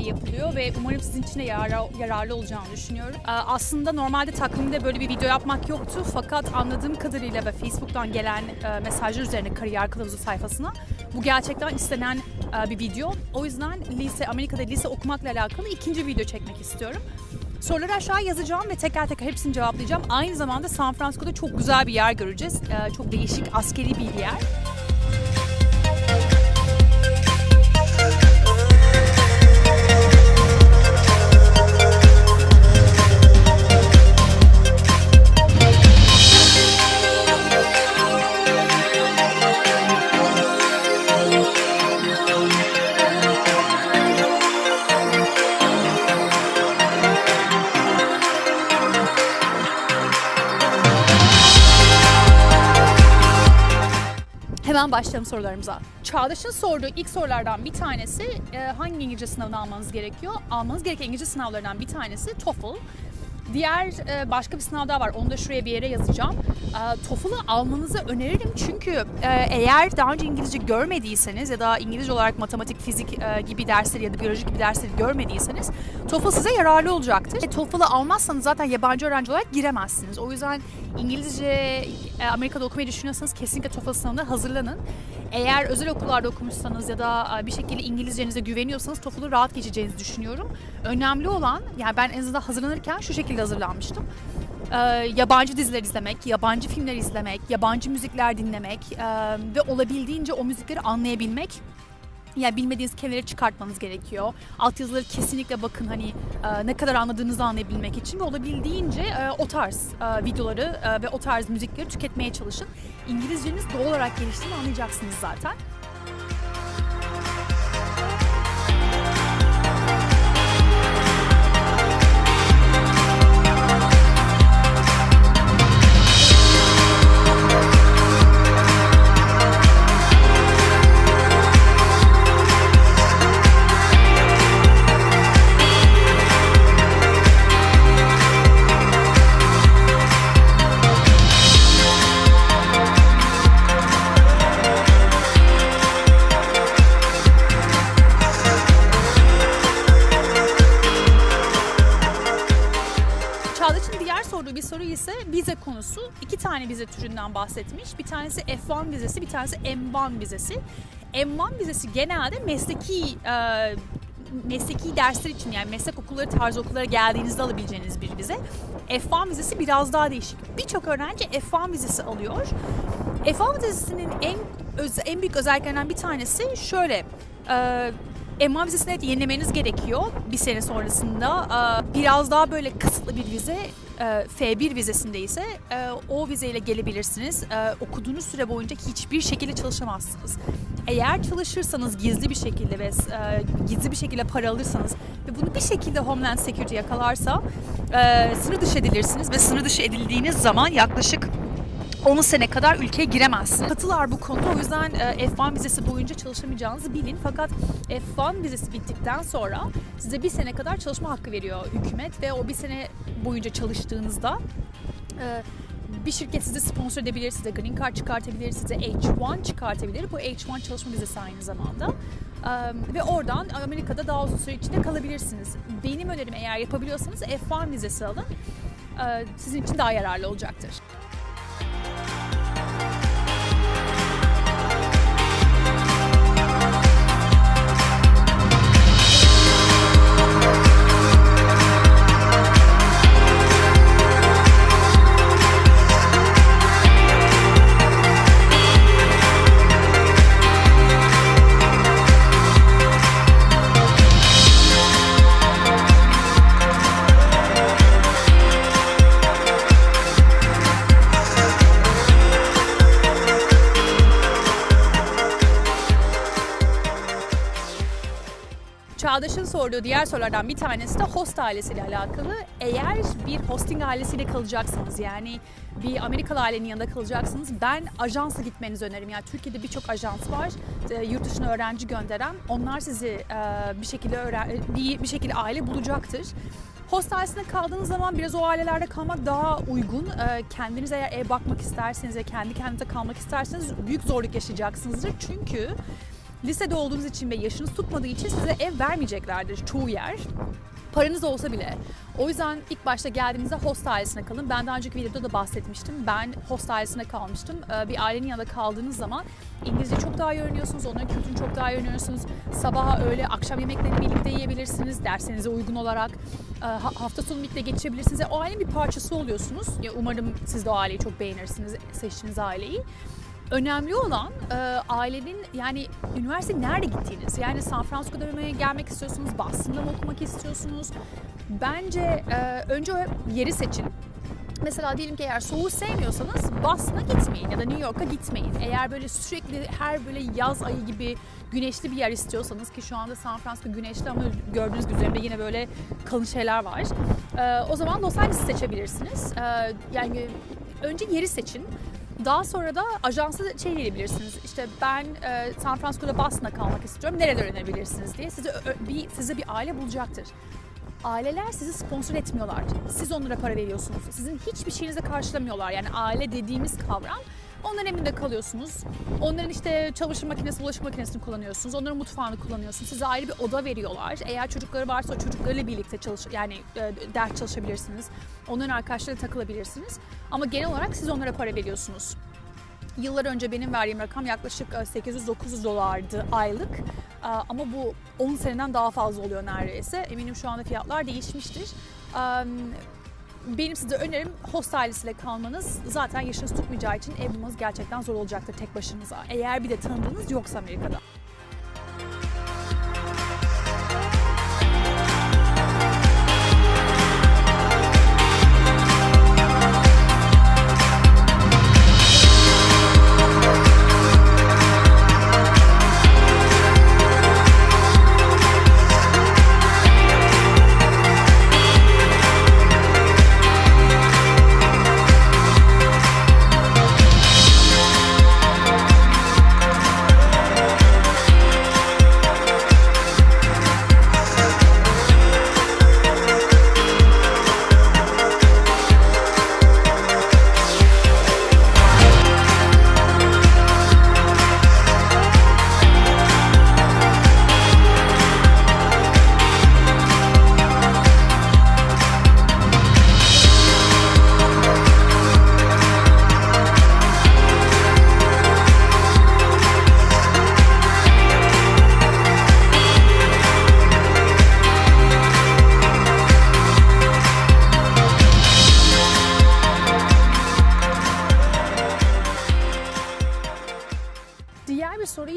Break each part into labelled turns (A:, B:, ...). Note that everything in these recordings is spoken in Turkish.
A: üzerine yapılıyor ve umarım sizin için de yarar- yararlı olacağını düşünüyorum. Ee, Aslında normalde takvimde böyle bir video yapmak yoktu fakat anladığım kadarıyla ve Facebook'tan gelen e, mesajlar üzerine kariyer kılavuzu sayfasına bu gerçekten istenen e, bir video. O yüzden lise, Amerika'da lise okumakla alakalı ikinci video çekmek istiyorum. Soruları aşağı yazacağım ve teker teker hepsini cevaplayacağım. Aynı zamanda San Francisco'da çok güzel bir yer göreceğiz. Ee, Çok değişik askeri bir yer. Hemen başlayalım sorularımıza. Çağdaş'ın sorduğu ilk sorulardan bir tanesi e, hangi İngilizce sınavını almanız gerekiyor? Almanız gereken İngilizce sınavlarından bir tanesi TOEFL. Diğer e, başka bir sınav daha var. Onu da şuraya bir yere yazacağım. E, TOEFL'ı almanızı öneririm çünkü e, eğer daha önce İngilizce görmediyseniz ya da İngilizce olarak matematik, fizik gibi dersleri ya da biyoloji gibi dersleri görmediyseniz TOEFL size yararlı olacaktır. TOEFL'ı almazsanız zaten yabancı öğrenci olarak giremezsiniz. O yüzden İngilizce Amerika'da okumayı düşünüyorsanız kesinlikle TOEFL sınavına hazırlanın. Eğer özel okullarda okumuşsanız ya da bir şekilde İngilizcenize güveniyorsanız TOEFL'ı rahat geçeceğinizi düşünüyorum. Önemli olan, yani ben en azından hazırlanırken şu şekilde hazırlanmıştım. E, yabancı diziler izlemek, yabancı filmler izlemek, yabancı müzikler dinlemek e, ve olabildiğince o müzikleri anlayabilmek yani bilmediğiniz kelimeleri çıkartmanız gerekiyor. Altyazıları kesinlikle bakın hani e, ne kadar anladığınızı anlayabilmek için ve olabildiğince e, o tarz e, videoları e, ve o tarz müzikleri tüketmeye çalışın. İngilizceniz doğal olarak geliştiğini anlayacaksınız zaten. Sorduğu bir soru ise vize konusu. İki tane vize türünden bahsetmiş. Bir tanesi F1 vizesi, bir tanesi M1 vizesi. M1 vizesi genelde mesleki e, mesleki dersler için yani meslek okulları tarzı okullara geldiğinizde alabileceğiniz bir vize. F1 vizesi biraz daha değişik. Birçok öğrenci F1 vizesi alıyor. F1 vizesinin en en büyük özelliklerinden bir tanesi şöyle. E, M1 vizesini evet yenilemeniz gerekiyor bir sene sonrasında. Ee, Biraz daha böyle kısıtlı bir vize. E, F1 vizesinde ise e, o vizeyle gelebilirsiniz. E, Okuduğunuz süre boyunca hiçbir şekilde çalışamazsınız. Eğer çalışırsanız gizli bir şekilde ve gizli bir şekilde para alırsanız ve bunu bir şekilde Homeland Security yakalarsa sınır dışı edilirsiniz ve sınır dışı edildiğiniz zaman yaklaşık 10 sene kadar ülkeye giremezsiniz. Katılar bu konuda o yüzden e, F1 vizesi boyunca çalışamayacağınızı bilin. Fakat F1 vizesi bittikten sonra size bir sene kadar çalışma hakkı veriyor hükümet ve o bir sene boyunca çalıştığınızda e, bir şirket sizi sponsor edebilir, size green card çıkartabilir, size H1 çıkartabilir. Bu H1 çalışma vizesi aynı zamanda. E, ve oradan Amerika'da daha uzun süre içinde kalabilirsiniz. Benim önerim eğer yapabiliyorsanız F1 vizesi alın. E, sizin için daha yararlı olacaktır. Sorduğu diğer sorulardan bir tanesi de host ailesiyle alakalı. Eğer bir hosting ailesiyle kalacaksanız yani bir Amerikalı ailenin yanında kalacaksınız ben ajansa gitmenizi öneririm. Yani Türkiye'de birçok ajans var e, yurt dışına öğrenci gönderen. Onlar sizi e, bir şekilde öğren bir, bir şekilde aile bulacaktır. Host ailesinde kaldığınız zaman biraz o ailelerde kalmak daha uygun. Ee, Kendiniz eğer ev bakmak isterseniz ve kendi kendinize kalmak isterseniz büyük zorluk yaşayacaksınızdır. Çünkü lisede olduğunuz için ve yaşınız tutmadığı için size ev vermeyeceklerdir çoğu yer. Paranız olsa bile. O yüzden ilk başta geldiğinizde host ailesine kalın. Ben daha önceki videoda da bahsetmiştim. Ben host ailesine kalmıştım. Ee, Bir ailenin yanında kaldığınız zaman İngilizce çok daha iyi öğreniyorsunuz. Onların kültürünü çok daha iyi öğreniyorsunuz. Sabaha, öğle, akşam yemeklerini birlikte yiyebilirsiniz. Derslerinize uygun olarak. Ee, ha- Hafta sonu birlikte geçirebilirsiniz. O ailenin bir parçası oluyorsunuz. Umarım siz de o aileyi çok beğenirsiniz. Seçtiğiniz aileyi. Önemli olan e, ailenin yani üniversite nerede gittiğiniz. Yani San Francisco'da mı gelmek istiyorsunuz, Boston'da mı okumak istiyorsunuz? Bence e, önce yeri seçin. Mesela diyelim ki eğer soğuğu sevmiyorsanız Boston'a gitmeyin ya da New York'a gitmeyin. Eğer böyle sürekli her böyle yaz ayı gibi güneşli bir yer istiyorsanız ki şu anda San Francisco güneşli ama gördüğünüz gibi üzerinde yine böyle kalın şeyler var. E, o zaman Los Angeles'ı seçebilirsiniz. E, yani önce yeri seçin. Daha sonra da ajansa şey diyebilirsiniz. İşte ben e, San Francisco'da Boston'da kalmak istiyorum. Nerede öğrenebilirsiniz diye size bir size bir aile bulacaktır. Aileler sizi sponsor etmiyorlar. Siz onlara para veriyorsunuz. Sizin hiçbir şeyinizi karşılamıyorlar. Yani aile dediğimiz kavram Onların emrinde kalıyorsunuz. Onların işte çamaşır makinesi, bulaşık makinesini kullanıyorsunuz. Onların mutfağını kullanıyorsunuz. Size ayrı bir oda veriyorlar. Eğer çocukları varsa çocuklarıyla birlikte çalış yani e, ders çalışabilirsiniz. Onların arkadaşlarıyla takılabilirsiniz. Ama genel olarak siz onlara para veriyorsunuz. Yıllar önce benim verdiğim rakam yaklaşık e, 800-900 dolardı aylık. E, Ama bu 10 seneden daha fazla oluyor neredeyse. Eminim şu anda fiyatlar değişmiştir. Benim size önerim host ailesiyle kalmanız. Zaten yaşınız tutmayacağı için ev bulmanız gerçekten zor olacaktır tek başınıza. Eğer bir de tanıdığınız yoksa Amerika'da.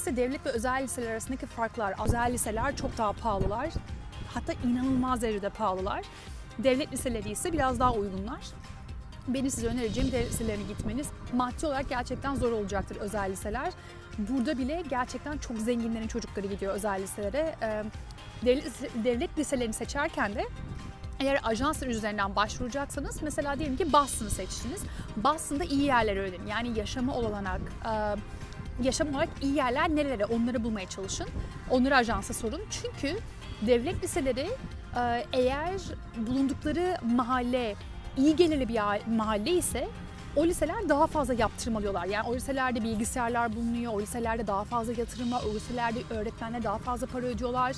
A: İse devlet ve özel liseler arasındaki farklar. Özel liseler çok daha pahalılar. Hatta inanılmaz derecede pahalılar. Devlet liseleri ise biraz daha uygunlar. Benim size önereceğim devlet liselerine gitmeniz. Maddi olarak gerçekten zor olacaktır özel liseler. Burada bile gerçekten çok zenginlerin çocukları gidiyor özel liselere. Devlet, devlet liselerini seçerken de eğer ajans üzerinden başvuracaksanız mesela diyelim ki Boston'ı seçtiniz. Boston'da iyi yerlere ödenin. Yani yaşamı olanak, yaşam olarak iyi yerler nerelere onları bulmaya çalışın. Onları ajansa sorun. Çünkü devlet liseleri e, eğer bulundukları mahalle iyi gelirli bir mahalle ise o liseler daha fazla yaptırım alıyorlar. Yani o liselerde bilgisayarlar bulunuyor, o liselerde daha fazla yatırım var, o liselerde öğretmenler daha fazla para ödüyorlar.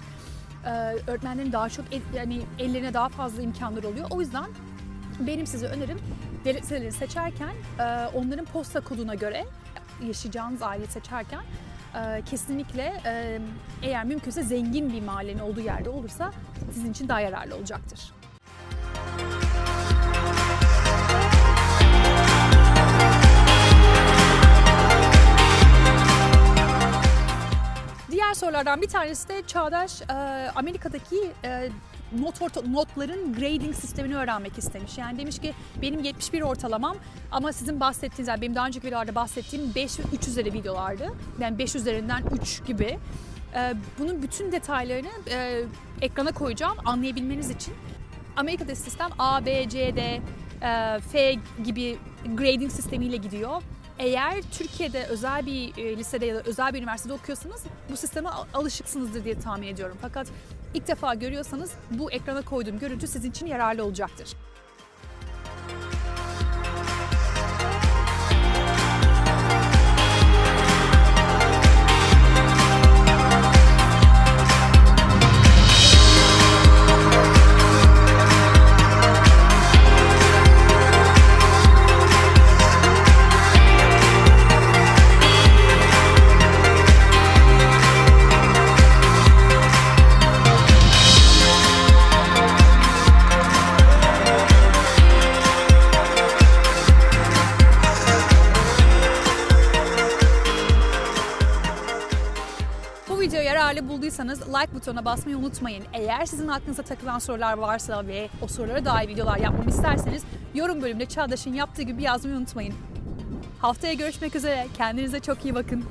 A: E, öğretmenlerin daha çok el- yani ellerine daha fazla imkanlar oluyor. O yüzden benim size önerim devlet liselerini seçerken e, onların posta koduna göre yaşayacağınız aileyi seçerken e, kesinlikle e, eğer mümkünse zengin bir mahallenin olduğu yerde olursa sizin için daha yararlı olacaktır. Diğer sorulardan bir tanesi de Çağdaş e, Amerika'daki not orta- notların grading sistemini öğrenmek istemiş. Yani demiş ki benim 71 ortalamam ama sizin bahsettiğiniz yani benim daha önceki videolarda bahsettiğim 5 ve 3 üzeri videolardı. Yani 5 üzerinden 3 gibi. E, bunun bütün detaylarını e, ekrana koyacağım anlayabilmeniz için. Amerika'da sistem A, B, C, D, e, F gibi grading sistemiyle gidiyor. Eğer Türkiye'de özel bir e, lisede ya da özel bir üniversitede okuyorsanız bu sisteme al- alışıksınızdır diye tahmin ediyorum. Fakat ilk defa görüyorsanız bu ekrana koyduğum görüntü sizin için yararlı olacaktır. Olduysanız like butonuna basmayı unutmayın. Eğer sizin aklınıza takılan sorular varsa ve o sorulara dair videolar yapmamı isterseniz yorum bölümünde Çağdaş'ın yaptığı gibi yazmayı unutmayın. Haftaya görüşmek üzere. Kendinize çok iyi bakın.